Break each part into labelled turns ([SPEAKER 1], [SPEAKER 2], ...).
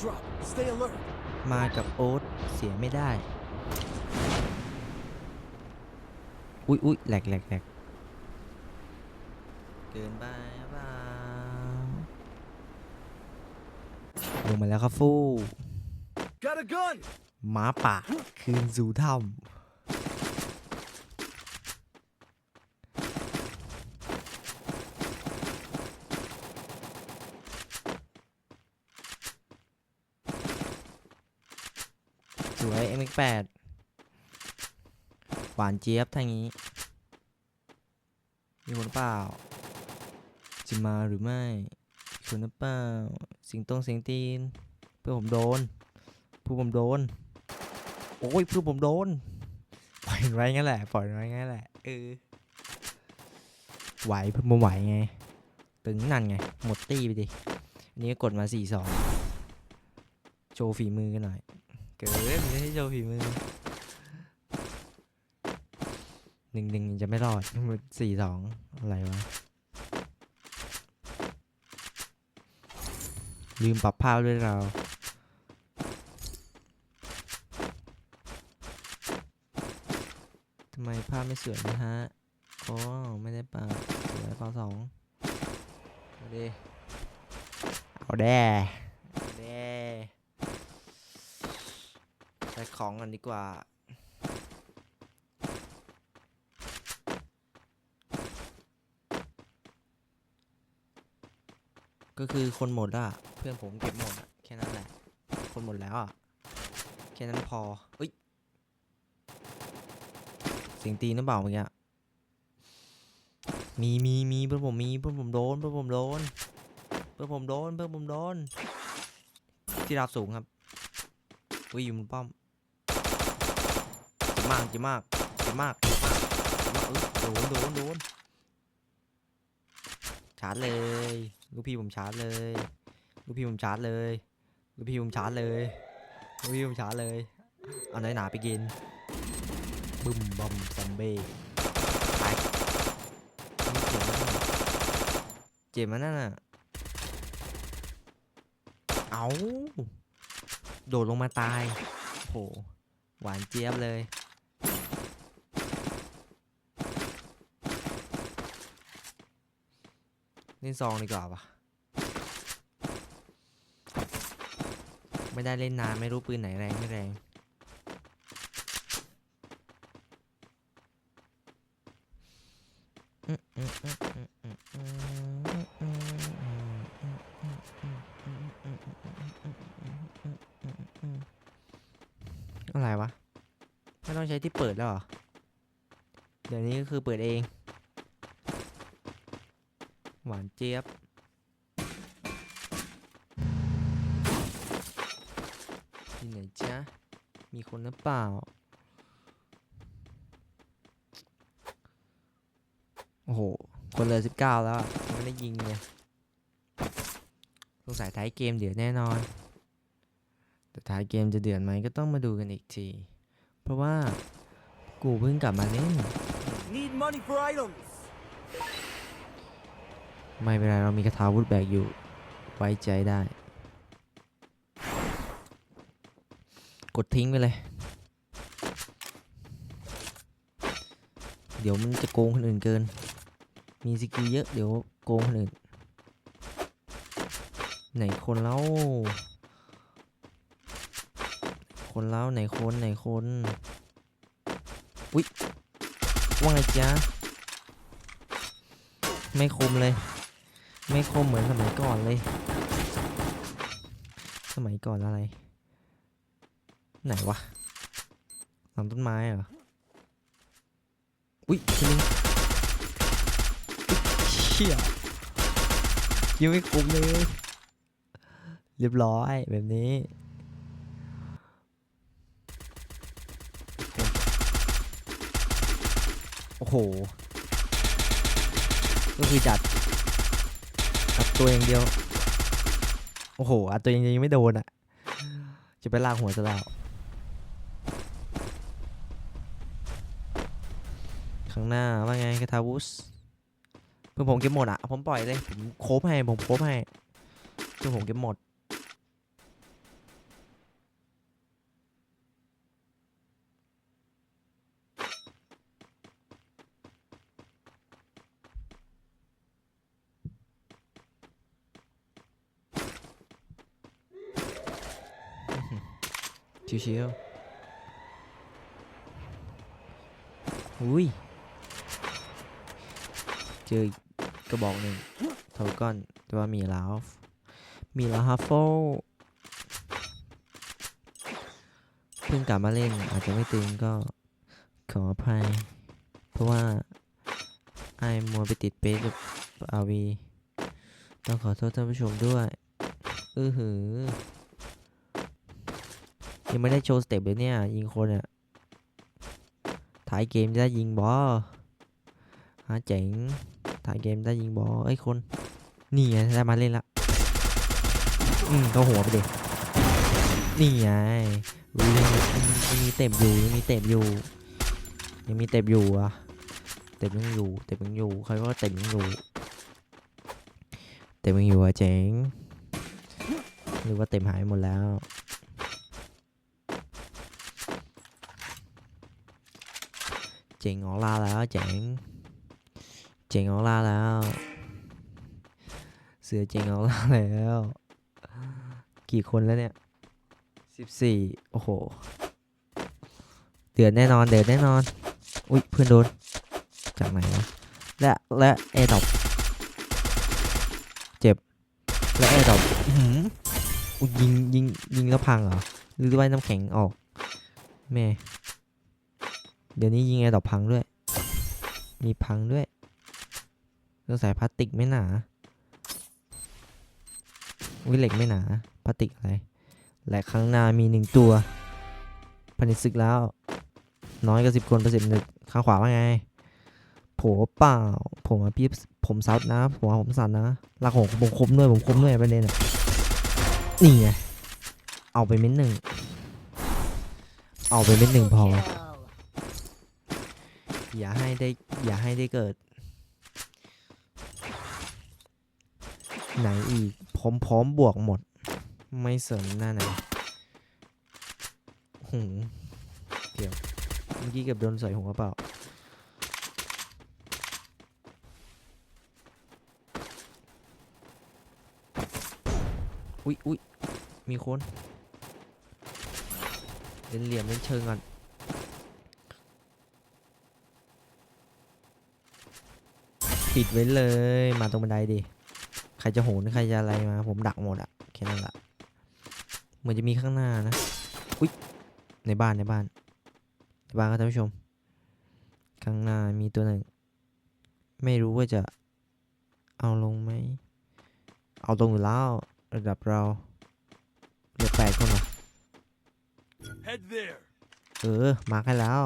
[SPEAKER 1] drop. Stay alert.
[SPEAKER 2] มากับโอ๊ตเสียไม่ได้ อุ๊ยอุ๊ยแหลกแหลกแหลกเกินไปหรือเปล่าลงมาแล้วครับฟู่
[SPEAKER 1] Got a gun.
[SPEAKER 2] หม้าป่าคืนสู่ถ้ำส วย MX8 หวานเจี๊ยบทางนี้ มีคนเปล่าจะมาหรือไม่มีคนเปล่าสิงตรงสิงตีน เพื่อผมโดนเพื่อผมโดน โอ้ยเพื่อผมโดน ปล่อยไว้งั้นแหละ ปล่อยไว้งั้นแหละเออไหวเพื่อนผมไหวไง ตึงนั่นไง หมดตี้ไปดิอันนี้ก็กดมาสี่สองโชว์ฝีมือกันหน่อย เกิดไม่ให้โชว์ฝีมือหนึ่งหนึ่งจะไม่รอดสี่สองอะไรวะ ลืมปรับภาพด้วยเราทำไมภาพไม่สวยนะฮะโอ้ไม่ได้ปรับสวยเปล่าสองเอาดิเอาแด่เอาแด่ ใส่ของกันดีกว่า ก็คือคนหมดอะเพื่อนผมเก็บหมดอะแค่นั้นแหละ คนหมดแล้วอะ แค่นั้นพอเอ้ยเสียงตีนหรือเปล่าเมื่อกี้มีมีมีเพื่อนผมมีเพื่อนผมโดนเพื่อนผมโดนเพื่อนผมโดนเพื่อนผมโดนที่ราบสูงครับ อุ้ยอยู่บนป้อม บมากเจ็บมากเจ็บมากเจ็บมากเจ็บมากเอ้ยโดนโดนโดนชาร์จเลยลูกพี่ผมชาร์จเลยลูกพี่ผมชาร์จเลยลูกพี่ผมชาร์จเลยลูกพี่ผมชาร์จเลยเอาน้อยหนาไปกินบึมบอมซัมเบ้ไปนี่เจ็บมั้ยนั่นน่ะเจ็บมันั่นน่ะเอาโดดลงมาตายโหหวานเจี๊ยบเลย เล่นซองดีกว่าปะไม่ได้เล่นนานไม่รู้ปืนไหนแรงไม่แรงอะไรวะ ไม่ต้องใช้ที่เปิดแล้วเหรอ เดี๋ยวนี้ก็คือเปิดเอง หวานเจี๊ยบ ที่ไหนจ๊ะ มีคนหรือเปล่า โอ้โห คนเลยสิบเก้าแล้ว ไม่ได้ยิงเลยสงสัยท้ายเกมเดือดแน่นอน แต่ท้ายเกมจะเดือดไหมก็ต้องมาดูกันอีกที เพราะว่ากูเพิ่งกลับมาเล่น
[SPEAKER 1] Need money for items.
[SPEAKER 2] ไม่เป็นไรเรามีคาถาวุธแบกอยู่ไว้ใจได้ กดทิ้งไปเลย เดี๋ยวมันจะโกงคนอื่นเกิน มีสกิลเยอะเดี๋ยวโกงคนอื่น ไหนคนเล่าคนเล่าไหนคนไหนคนอุ๊ยว่าไงจ๊ะไม่คมเลย ไม่คมเหมือนสมัยก่อนเลย สมัยก่อนอะไร ไหนวะหลังต้นไม้เหรอ อุ๊ยทีนึงอุ๊ยเชี่ยยังไม่คมเลย เรียบร้อยแบบนี้โอ้โห ก็คือจัด อัดตัวอย่างเดียว โอ้โหอัดตัวอย่างยังไม่โดนอะ จะไปลากหัวจะแล้ว ข้างหน้าว่าไงคาทาวุสเพื่อนผมเก็บหมดอะ ผมปล่อยเลย ผมโคบให้ ผมโคบให้เพื่อนผมเก็บหมด ชิวๆอุ้ย เจออีกกระบอกหนึ่งเท่าก้อนแต่ว่ามีลาวมีลาฮัฟโฟเพิ่งกลับมาเล่นอาจจะไม่ตึงก็ขออภัย เพราะว่าไอ้มัวไปติดเป๊กับอาวี ต้องขอโทษท่านผู้ชมด้วยเออหือ ยังไม่ได้โชว์สเต็ปเลยเนี่ย ยิงคนอะถ่ายเกมจะได้ยิงบอฮะเจ๋งถ่ายเกมได้ยิงบอเอ้ยคน นี่ไงได้มาเล่นละ อืมเขาหัวไปเด็กนี่ไงรู้ยังมียังมีเต็มอยู่ยังมีเต็มอยู่ ยังมีเต็มอยู่อะเต็มยังอยู่เต็มยังอยู่ใครก็เต็มยังอยู่เต็มยังอยู่อะเจ๋งหรือว่าเต็มหายหมดแล้ว เจ๋งออกล่าแล้วเจ๋งเจ๋งออกล่าแล้ว เสือเจ๋งออกล่าแล้ว กี่คนแล้วเนี่ยสิบสี่โอ้โหเดือดแน่นอนเดือดแน่นอน อุ้ยเพื่อนโดน จากไหนวะและและแอร์ดอปเจ็บ และแอร์ดอปอุ้ยยิงยิงยิงแล้วพังเหรอหรือว่าน้ำแข็งออกแม่ เดี๋ยวนี้ยิงแอร์ดอปพังด้วย มีพังด้วยต้องใส่พลาสติกไม่หนาวิเหล็กไม่หนาพลาสติกอะไรและข้างหน้ามีหนึ่งตัวพันิศึกแล้ว น้อยกว่าสิบคนปร์เซ็นต์หนึ่งข้างขวาว่าไงโผเปล่า ผมอะพี่ผมซัดนะผมว่าผมสั่นนะลากของผมคมด้วยผมคมด้วยประเด็นอะนี่ไงเอาไปเม็ดหนึ่งเอาไปเม็ดหนึ่งพอ อย่าให้ได้ อย่าให้ได้เกิด ไหนอีกพร้อมพร้อมบวกหมด ไม่เสริมหน้าไหนหูเดี๋ยวเมื่อกี้เกือบโดนใส่หัวเปล่าอุ๊ยอุ๊ยมีคนเล่นเหลี่ยมเล่นเชิงก่อน ปิดไว้เลย มาตรงบันไดดิ ใครจะโหนใครจะอะไรมา ผมดักหมดอะแค่นั้นแหละเหมือนจะมีข้างหน้านะ อุ๊ยในบ้านในบ้าน ในบ้านครับท่านผู้ชม ข้างหน้ามีตัวหนึ่ง ไม่รู้ว่าจะเอาลงไหม เอาตรงอยู่แล้ว ระดับเราเหลือแปดคนเหรอ
[SPEAKER 1] Head there.
[SPEAKER 2] เออ มาร์คให้แล้ว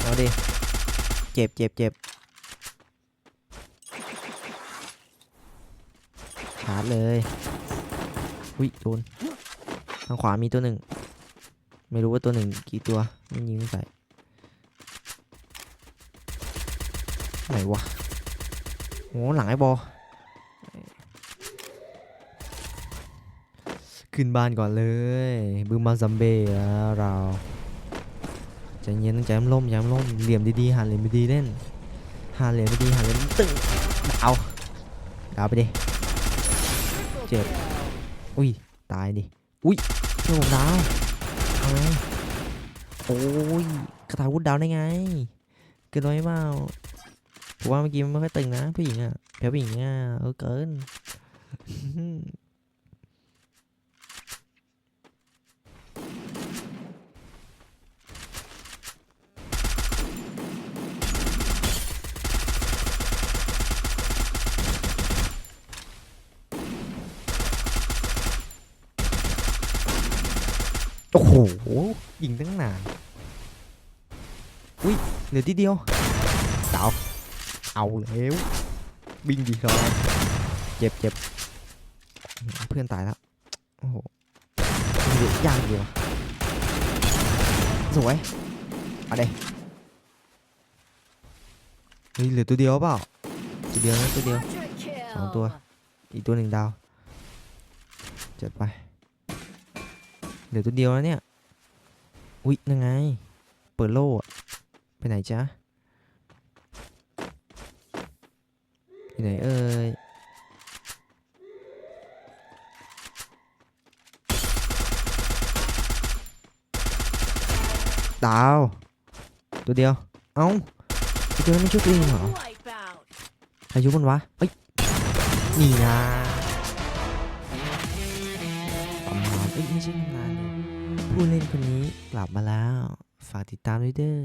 [SPEAKER 2] เอาดิ เจ็บเจ็บเจ็บาร์จเลยอุ้ยโดนทางขวามีตัวหนึ่ง ไม่รู้ว่าตัวหนึ่งกี่ตัวไม่ยิงใส่ไหนวะโอ้หลังไอ้บอขึ้นบ้านก่อนเลยบึมบานซัมเบ้แล้วเราใจเย็นต้องใจมันล่มใจมันล่มเหลี่ยมดีๆหันเหลี่ยมดีๆเล่นหันเหลี่ยมดีๆหันเหลี่ยมตึงดาวดาวไปดิ เจ็บ อุ้ย ตายดิ อุ้ยเพื่อนผมดาวเอาไงโอ้ยกระถาวุฒดาวได้ไง เกินร้อยเปล่าผมว่าเมื่อกี้มันไม่ค่อยตึงนะผู้หญิงอะแผลผู้หญิงอะเออเกิน โอ้โหยิงตั้งนาน อุ้ยเหลือทีเดียวดาวเอาแล้วบิงดีครับเจ็บเจ็บเพื่อนตายแล้วโอ้โหเหลือย่างเดียวสวยเอาเดเฮ้ยเหลือตัวเดียวเปล่าตัวเดียวนะตัวเดียวสองตัวอีกตัวหนึ่งดาวจัดไป เหลือตัวเดียวแล้วเนี่ย อุ๊ยนั่นไง เปิดโล่อะไปไหนจ๊ะอยู่ไหนเอ่ยดาว ตัวเดียว เอ้าตัวเดียวไม่ช่วยตัวเองเหรอ
[SPEAKER 3] Wipeout.
[SPEAKER 2] อายุมันวะเอ้ยนี่นะ เอ้ยไม่ใช่ตำนานผู้เล่นคนนี้กลับมาแล้ว ฝากติดตามด้วยเด้อ